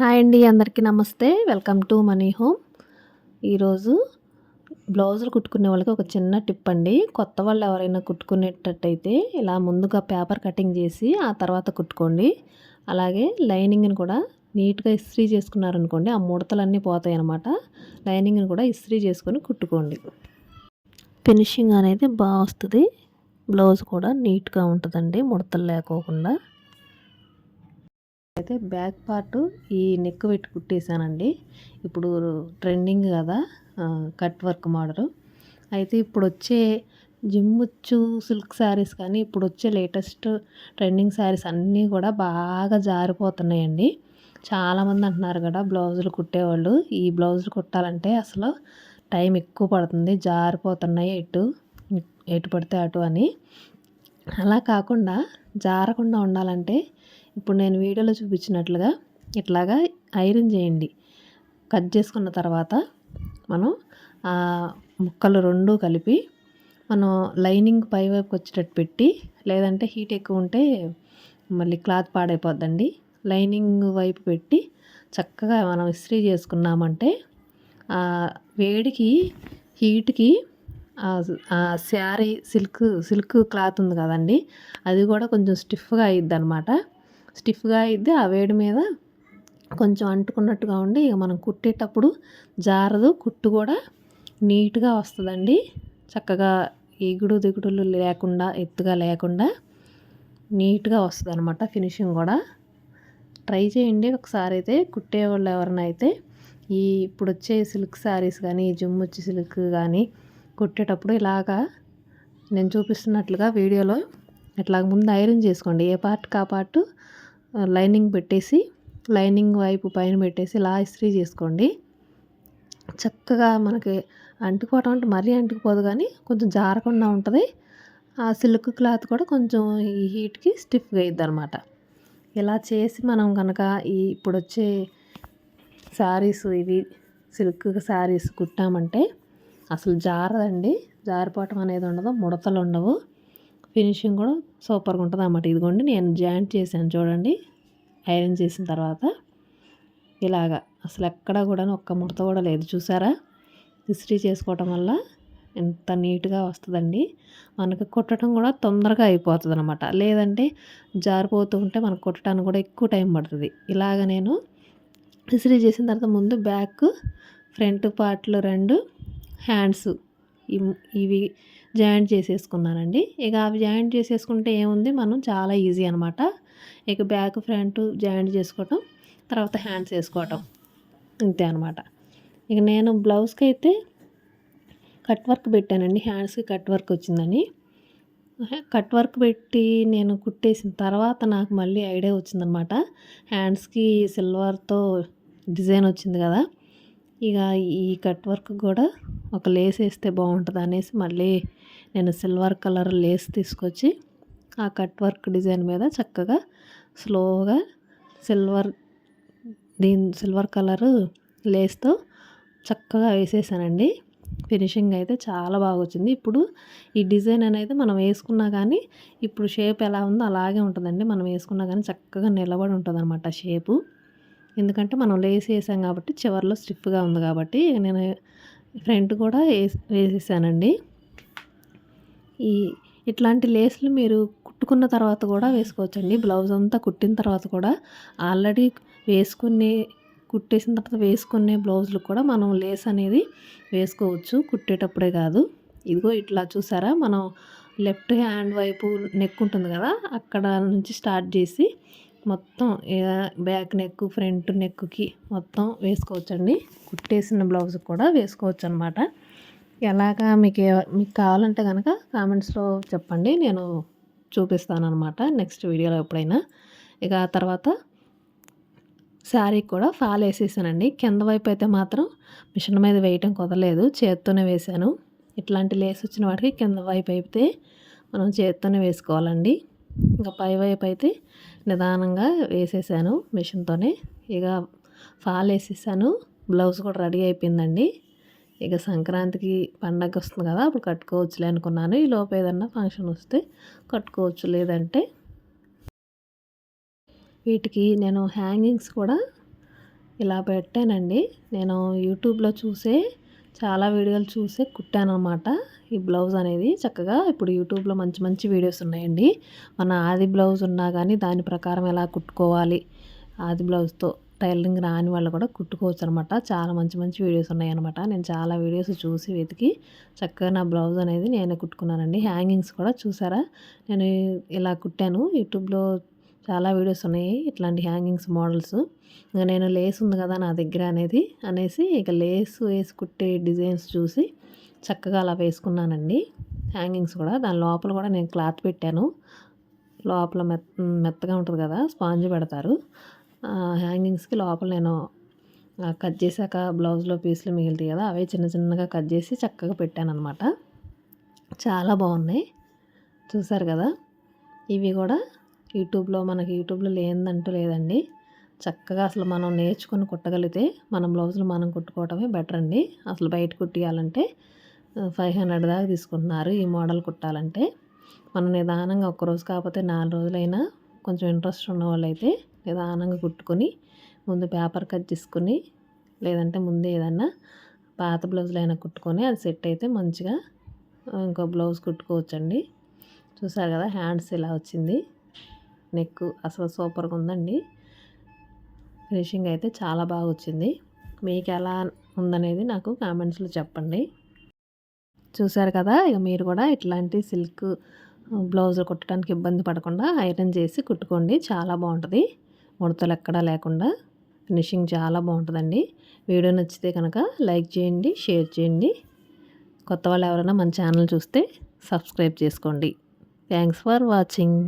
Hi అండి అందరికీ నమస్తే. వెల్కమ్ టు మనీ హోమ్ ఈరోజు బ్లౌజులు కుట్టుకునే వాళ్ళకి ఒక చిన్న టిప్ అండి. కొత్త వాళ్ళు ఎవరైనా కుట్టుకునేటట్టయితే ఇలా ముందుగా పేపర్ కటింగ్ చేసి ఆ తర్వాత కుట్టుకోండి. అలాగే లైనింగ్ని కూడా నీట్గా ఇస్త్రీ చేసుకున్నారనుకోండి ఆ ముడతలన్నీ పోతాయి అన్నమాట లైనింగ్ని కూడా ఇస్త్రీ చేసుకొని కుట్టుకోండి. ఫినిషింగ్ అనేది బాగా వస్తుంది. బ్లౌజ్ కూడా నీట్గా ఉంటుందండి ముడతలు లేకోకుండా. అయితే బ్యాక్ పార్ట్ ఈ నెక్ పెట్టి కుట్టేశానండి. ఇప్పుడు ట్రెండింగ్ కదా కట్ వర్క్ మోడల్. అయితే ఇప్పుడు వచ్చే జిమ్ముచ్చు సిల్క్ శారీస్ కానీ ఇప్పుడు వచ్చే లేటెస్ట్ ట్రెండింగ్ శారీస్ అన్నీ కూడా బాగా జారిపోతున్నాయండి. చాలామంది అంటున్నారు కదా బ్లౌజులు కుట్టేవాళ్ళు. ఈ బ్లౌజులు కుట్టాలంటే అసలు టైం ఎక్కువ పడుతుంది జారిపోతున్నాయి ఎటు ఎటు పడితే అటు అని. అలా కాకుండా జారకుండా ఉండాలంటే ఇప్పుడు నేను వీడియోలో చూపించినట్లుగా ఇట్లాగా ఐరన్ చేయండి. కట్ చేసుకున్న తర్వాత మనం ఆ ముక్కలు రెండు కలిపి మనం లైనింగ్ పై వైపు వచ్చేటట్టు పెట్టి లేదంటే హీట్ ఎక్కువ ఉంటే మళ్ళీ క్లాత్ పాడైపోద్దండి. లైనింగ్ వైపు పెట్టి చక్కగా మనం ఇస్త్రీ చేసుకున్నామంటే వేడికి హీట్కి శారీ సిల్క్ సిల్క్ క్లాత్ ఉంది కదండి అది కూడా కొంచెం స్టిఫ్గా అయ్యిద్ది అనమాట స్టిఫ్గా అయితే ఆ వేడి మీద కొంచెం అంటుకున్నట్టుగా ఉండి ఇక మనం కుట్టేటప్పుడు జారదు కుట్టు కూడా నీట్గా వస్తుందండి. చక్కగా ఎగుడు దిగుడులు లేకుండా ఎత్తుగా లేకుండా నీట్గా వస్తుంది అనమాట ఫినిషింగ్ కూడా. ట్రై చేయండి ఒకసారి అయితే కుట్టేవాళ్ళు ఎవరైనా అయితే ఈ ఇప్పుడు వచ్చే సిల్క్ శారీస్ కానీ జుమ్ముచ్చి సిల్క్ కానీ కుట్టేటప్పుడు ఇలాగా నేను చూపిస్తున్నట్లుగా వీడియోలో ఇట్లా ముందు ఐరన్ చేసుకోండి. ఏ పార్ట్ కా పార్ట్ లైనింగ్ పెట్టేసి లైనింగ్ వైపు పైన పెట్టేసి ఇలా ఇస్త్రీ చేసుకోండి. చక్కగా మనకి అంటుకోవటం అంటే మరీ అంటుకుపోదు కానీ కొంచెం జారకుండా ఉంటుంది. ఆ సిల్క్ క్లాత్ కూడా కొంచెం ఈ హీట్కి స్టిఫ్గా అయ్యిద్ది అనమాట ఇలా చేసి మనం కనుక ఈ ఇప్పుడు వచ్చే శారీస్ ఇవి సిల్క్ శారీస్ కుట్టామంటే అసలు జారదండి. జారిపోవటం అనేది ఉండదు ముడతలు ఉండవు ఫినిషింగ్ కూడా సూపర్గా ఉంటుంది అన్నమాట. ఇదిగోండి నేను జాయింట్ చేశాను చూడండి. ఐరన్ చేసిన తర్వాత ఇలాగా అసలు ఎక్కడ కూడా ఒక్క ముడత కూడా లేదు. చూసారా? ఇస్త్రీ చేసుకోవటం వల్ల ఎంత నీట్గా వస్తుందండి. మనకు కుట్టడం కూడా తొందరగా అయిపోతుంది అనమాట లేదంటే జారిపోతూ ఉంటే మనకు కుట్టడానికి కూడా ఎక్కువ టైం పడుతుంది. ఇలాగ నేను ఇస్త్రీ చేసిన తర్వాత ముందు బ్యాక్ ఫ్రంట్ పార్ట్లు రెండు హ్యాండ్స్ ఇవి జాయింట్ చేసేసుకున్నానండి. ఇక అవి జాయింట్ చేసేసుకుంటే ఏముంది? మనం చాలా ఈజీ అనమాట ఇక బ్యాక్ ఫ్రంట్ జాయింట్ చేసుకోవటం తర్వాత హ్యాండ్స్ వేసుకోవటం అంతే అనమాట ఇక నేను బ్లౌజ్కి అయితే కట్ వర్క్ పెట్టానండి. హ్యాండ్స్కి కట్ వర్క్ వచ్చిందని. కట్ వర్క్ పెట్టి నేను కుట్టేసిన తర్వాత నాకు మళ్ళీ ఐడియా వచ్చిందనమాట హ్యాండ్స్కి సిల్వర్తో డిజైన్ వచ్చింది కదా. ఇక ఈ కట్ వర్క్ కూడా ఒక లేస్ వేస్తే బాగుంటుంది అనేసి మళ్ళీ నేను సిల్వర్ కలర్ లేస్ తీసుకొచ్చి ఆ కట్ వర్క్ డిజైన్ మీద చక్కగా స్లోగా సిల్వర్ దీని సిల్వర్ కలరు లేస్తో చక్కగా వేసేసానండి. ఫినిషింగ్ అయితే చాలా బాగా వచ్చింది. ఇప్పుడు ఈ డిజైన్ అనేది మనం వేసుకున్నా కానీ ఇప్పుడు షేప్ ఎలా ఉందో అలాగే ఉంటుందండి. మనం వేసుకున్నా కానీ చక్కగా నిలబడి ఉంటుంది అనమాట షేపు. ఎందుకంటే మనం లేస్ వేసాం కాబట్టి చివరిలో స్టిఫ్గా ఉంది కాబట్టి నేను ఫ్రంట్ కూడా వేసేసానండి. ఈ ఇట్లాంటి లేస్లు మీరు కుట్టుకున్న తర్వాత కూడా వేసుకోవచ్చండి. బ్లౌజ్ అంతా కుట్టిన తర్వాత కూడా ఆల్రెడీ వేసుకునే కుట్టేసిన తర్వాత వేసుకునే బ్లౌజులు కూడా మనం లేస్ అనేది వేసుకోవచ్చు. కుట్టేటప్పుడే కాదు. ఇదిగో ఇట్లా చూసారా? మనం లెఫ్ట్ హ్యాండ్ వైపు నెక్ ఉంటుంది కదా? అక్కడ నుంచి స్టార్ట్ చేసి మొత్తం బ్యాక్ నెక్ ఫ్రంట్ నెక్కి మొత్తం వేసుకోవచ్చండి. కుట్టేసిన బ్లౌజ్ కూడా వేసుకోవచ్చు అనమాట ఎలాగా మీకు మీకు కావాలంటే కనుక కామెంట్స్లో చెప్పండి. నేను చూపిస్తాను అనమాట నెక్స్ట్ వీడియోలో ఎప్పుడైనా. ఇక ఆ తర్వాత శారీ కూడా ఫాల్ వేసేసానండి. కింద వైపు అయితే మాత్రం మిషన్ మీద వేయటం కుదరలేదు. చేత్తోనే వేసాను ఇట్లాంటి లేస్ వచ్చిన వాటికి కింద వైపు అయితే మనం చేత్తోనే వేసుకోవాలండి. ఇంకా పై వైపు అయితే నిదానంగా వేసేసాను మిషన్తోనే. ఇక ఫాల్ వేసేసాను బ్లౌజ్ కూడా రెడీ అయిపోయిందండి. ఇక సంక్రాంతికి పండగ వస్తుంది కదా అప్పుడు కట్టుకోవచ్చులే అనుకున్నాను. ఈ లోపు ఏదన్నా ఫంక్షన్ వస్తే కట్టుకోవచ్చు లేదంటే వీటికి నేను హ్యాంగింగ్స్ కూడా ఇలా పెట్టానండి. నేను యూట్యూబ్లో చూసే చాలా వీడియోలు చూసే కుట్టానమాట ఈ బ్లౌజ్ అనేది చక్కగా ఇప్పుడు యూట్యూబ్లో మంచి మంచి వీడియోస్ ఉన్నాయండి. మన ఆది బ్లౌజ్ ఉన్నా కానీ దాని ప్రకారం ఎలా కుట్టుకోవాలి ఆది బ్లౌజ్తో టైలరింగ్ రాని వాళ్ళు కూడా కుట్టుకోవచ్చు అనమాట చాలా మంచి మంచి వీడియోస్ ఉన్నాయి అనమాట నేను చాలా వీడియోస్ చూసి వెతికి చక్కగా నా బ్లౌజ్ అనేది నేనే కుట్టుకున్నానండి. హ్యాంగింగ్స్ కూడా చూసారా? నేను ఇలా కుట్టాను. యూట్యూబ్లో చాలా వీడియోస్ ఉన్నాయి ఇట్లాంటి హ్యాంగింగ్స్ మోడల్స్. ఇంకా నేను లేస్ ఉంది కదా నా దగ్గర అనేది అనేసి ఇక లేస్ వేసి కుట్టే డిజైన్స్ చూసి చక్కగా అలా వేసుకున్నానండి. హ్యాంగింగ్స్ కూడా దాని లోపల కూడా నేను క్లాత్ పెట్టాను. లోపల మెత్త మెత్తగా ఉంటుంది కదా స్పాంజ్ పెడతారు. హ్యాంగింగ్స్కి లోపల నేను కట్ చేశాక బ్లౌజ్లో పీసులు మిగులుతాయి కదా అవే చిన్న చిన్నగా కట్ చేసి చక్కగా పెట్టాను అనమాట చాలా బాగున్నాయి. చూసారు కదా? ఇవి కూడా యూట్యూబ్లో మనకి యూట్యూబ్లో లేదంటూ లేదండి. చక్కగా అసలు మనం నేర్చుకొని కుట్టగలిగితే మన బ్లౌజులు మనం కుట్టుకోవటమే బెటర్ అండి. అసలు బయట కుట్టియాలంటే ఫైవ్ హండ్రెడ్ దాకా తీసుకుంటున్నారు ఈ మోడల్ కుట్టాలంటే. మనం నిదానంగా ఒక్కరోజు కాకపోతే నాలుగు రోజులైనా కొంచెం ఇంట్రెస్ట్ ఉన్న వాళ్ళైతే నిదానంగా కుట్టుకొని ముందు పేపర్ కట్ చేసుకుని లేదంటే ముందే ఏదన్నా పాత బ్లౌజులైనా కుట్టుకొని అది సెట్ అయితే మంచిగా ఇంకో బ్లౌజ్ కుట్టుకోవచ్చండి. చూసారు కదా హ్యాండ్స్ ఇలా వచ్చింది. నెక్ అసలు సూపర్గా ఉందండి. ఫినిషింగ్ అయితే చాలా బాగా వచ్చింది. మీకు ఎలా ఉందనేది నాకు కామెంట్స్లో చెప్పండి. చూసారు కదా ఇక మీరు కూడా ఇట్లాంటి సిల్క్ బ్లౌజులు కుట్టడానికి ఇబ్బంది పడకుండా ఐరన్ చేసి కుట్టుకోండి. చాలా బాగుంటుంది. ముడతలు ఎక్కడా లేకుండా ఫినిషింగ్ చాలా బాగుంటుందండి. వీడియో నచ్చితే కనుక లైక్ చేయండి షేర్ చేయండి. కొత్త వాళ్ళు ఎవరైనా మన ఛానల్ చూస్తే సబ్స్క్రైబ్ చేసుకోండి. Thanks for watching.